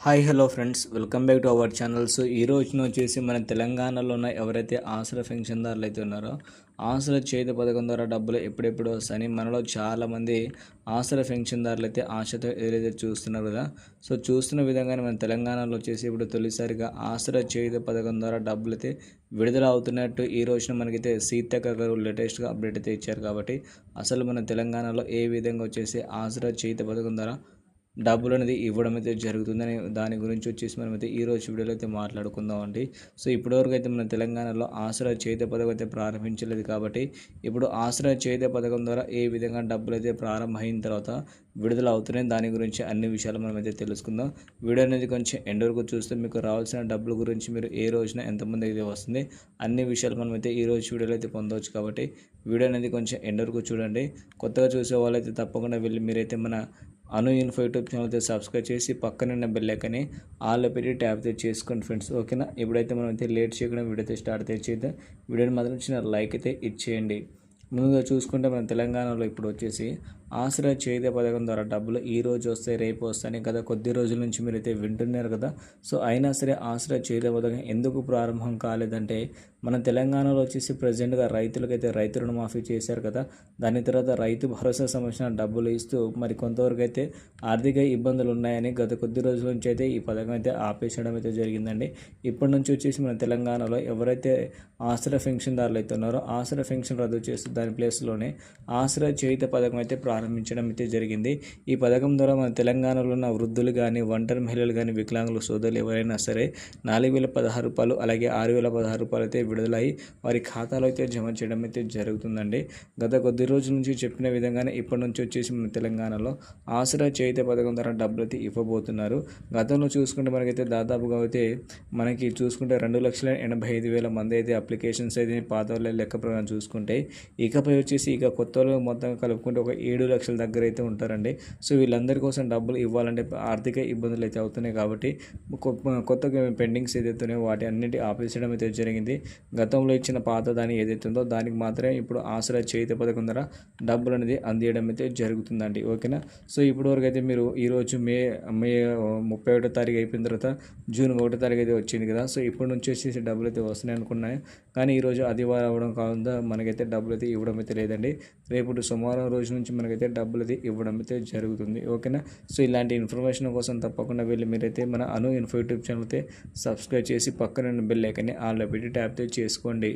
Hi hello friends welcome back to our channels ఈ రోజున వచ్చేసి మన తెలంగాణలో ఉన్న ఎవరైతే ఆసరా పెన్షన్దారులు అయితే ఉన్నారో ఆసరా చేతి పథకం ద్వారా డబ్బులు ఎప్పుడెప్పుడు వస్తాయని మనలో చాలామంది ఆసరా పెన్షన్దారులు అయితే ఆశతో ఏదైతే చూస్తున్నారు కదా. సో చూస్తున్న విధంగానే మన తెలంగాణలో వచ్చేసి ఇప్పుడు తొలిసారిగా ఆసరా చేతి పథకం ద్వారా డబ్బులు అయితే విడుదల అవుతున్నట్టు ఈ రోజున మనకైతే సీతక్క గారు లేటెస్ట్గా అప్డేట్ అయితే ఇచ్చారు కాబట్టి అసలు మన తెలంగాణలో ఏ విధంగా వచ్చేసి ఆసరా చేతి పథకం ద్వారా డబ్బులు అనేది ఇవ్వడం అయితే జరుగుతుందని దాని గురించి వచ్చేసి మనం అయితే ఈ రోజు వీడియోలో అయితే మాట్లాడుకుందాం అండి సో ఇప్పటివరకు అయితే మన తెలంగాణలో ఆసరా చేత పథకం అయితే ప్రారంభించలేదు కాబట్టి ఇప్పుడు ఆసరా చేత పథకం ద్వారా ఏ విధంగా డబ్బులు అయితే ప్రారంభమైన తర్వాత విడుదల అవుతున్నాయి దాని గురించి అన్ని విషయాలు మనం అయితే తెలుసుకుందాం. వీడియో అనేది కొంచెం ఎండ్ వరకు చూస్తే మీకు రావాల్సిన డబ్బుల గురించి మీరు ఏ రోజున ఎంతమంది అయితే వస్తుంది అన్ని విషయాలు మనం అయితే ఈ రోజు వీడియోలో అయితే పొందవచ్చు కాబట్టి వీడియో అనేది కొంచెం ఎండ్ వరకు చూడండి. కొత్తగా చూసే వాళ్ళైతే తప్పకుండా వెళ్ళి మీరైతే మన అను ఇన్ఫో యూట్యూబ్ ఛానల్తో అయితే సబ్స్క్రైబ్ చేసి పక్కన ఉన్న బెల్ ఐకని ఆల్ పెట్టి ట్యాప్ చేసుకోండి ఫ్రెండ్స్ ఓకేనా? ఇప్పుడైతే మనం అయితే లేట్ చేయకుండా వీడియో అయితే స్టార్ట్ అయితే చేద్దాం. వీడియోని మాత్రం చిన్న లైక్ అయితే ఇచ్చేయండి. ముందుగా చూసుకుంటే మన తెలంగాణలో ఇప్పుడు వచ్చేసి ఆశ్రయ చేత పథకం ద్వారా డబ్బులు ఈ రోజు వస్తాయి రేపు వస్తాయని కదా? కొద్ది రోజుల నుంచి మీరు అయితే వింటున్నారు కదా? సో అయినా సరే ఆసరా చేయద పథకం ఎందుకు ప్రారంభం కాలేదంటే మన తెలంగాణలో వచ్చేసి ప్రజెంట్గా రైతులకైతే రైతు రుణమాఫీ చేశారు కదా దాని తర్వాత రైతు భరోసా సంబంధించిన డబ్బులు ఇస్తూ మరి కొంతవరకు అయితే ఆర్థిక ఇబ్బందులు ఉన్నాయని గత కొద్ది రోజుల నుంచి అయితే ఈ పథకం అయితే ఆపేసడం అయితే జరిగిందండి. ఇప్పటి నుంచి వచ్చేసి మన తెలంగాణలో ఎవరైతే ఆశ్రయ పెన్షన్దారులు అయితే ఉన్నారో ఆశ్రయ పెన్షన్ రద్దు చేస్తూ దాని ప్లేస్లోనే ఆశ్రయ చేయుత పథకం అయితే ప్రారంభించడం అయితే జరిగింది. ఈ పథకం ద్వారా మన తెలంగాణలో ఉన్న వృద్ధులు కానీ ఒంటరి మహిళలు కానీ వికలాంగులు సోదరులు ఎవరైనా సరే నాలుగు వేల పదహారు రూపాయలు అలాగే ఆరు వేల పదహారు రూపాయలు అయితే విడుదలై వారి ఖాతాలో అయితే జమ చేయడం అయితే జరుగుతుందండి. గత కొద్ది రోజుల నుంచి చెప్పిన విధంగానే ఇప్పటి నుంచి వచ్చేసి మన తెలంగాణలో ఆసరా చేయిత పథకం ద్వారా డబ్బులు అయితే ఇవ్వబోతున్నారు. గతంలో చూసుకుంటే మనకైతే దాదాపుగా అయితే మనకి చూసుకుంటే రెండు లక్షల ఎనభై ఐదు వేల మంది అయితే అప్లికేషన్స్ అయితే పాత వాళ్ళ లెక్క ప్రకారం చూసుకుంటే ఇకపై వచ్చేసి ఇక కొత్త వాళ్ళు మొత్తం కలుపుకుంటే ఒక ఏడు లక్షల దగ్గర అయితే ఉంటారండి. సో వీళ్ళందరి కోసం డబ్బులు ఇవ్వాలంటే ఆర్థిక ఇబ్బందులు అయితే అవుతున్నాయి కాబట్టి కొత్తగా పెండింగ్స్ ఏదైతే ఉన్నాయో వాటి అన్నిటి ఆపేసడం అయితే జరిగింది. గతంలో ఇచ్చిన పాత దాని ఏదైతే ఉందో దానికి మాత్రమే ఇప్పుడు ఆసరా చేతి పథకం ద్వారా డబ్బులు అనేది అందియడం అయితే జరుగుతుందండి. ఓకేనా? సో ఇప్పుడు వరకు అయితే మీరు ఈరోజు మే మే ముప్పై ఒకటో తారీఖు అయిపోయిన తర్వాత జూన్ ఒకటో తారీఖు అయితే వచ్చింది కదా. సో ఇప్పటి నుంచి వచ్చేసి డబ్బులు అయితే వస్తున్నాయి అనుకున్నాయి. కానీ ఈరోజు ఆదివారం అవ్వడం కాకుండా మనకైతే డబ్బులు అయితే ఇవ్వడం అయితే లేదండి. రేపు సోమవారం రోజు నుంచి మనకైతే డబ్బులు అయితే ఇవ్వడం అయితే జరుగుతుంది. ఓకేనా? సో ఇలాంటి ఇన్ఫర్మేషన్ కోసం తప్పకుండా వెళ్ళి మీరైతే మన అను ఇన్ఫో యూట్యూబ్ ఛానల్ అయితే సబ్స్క్రైబ్ చేసి పక్కన బెల్ ఐకన్ని ఆన్లో పెట్టి ట్యాప్ చేసుకోండి.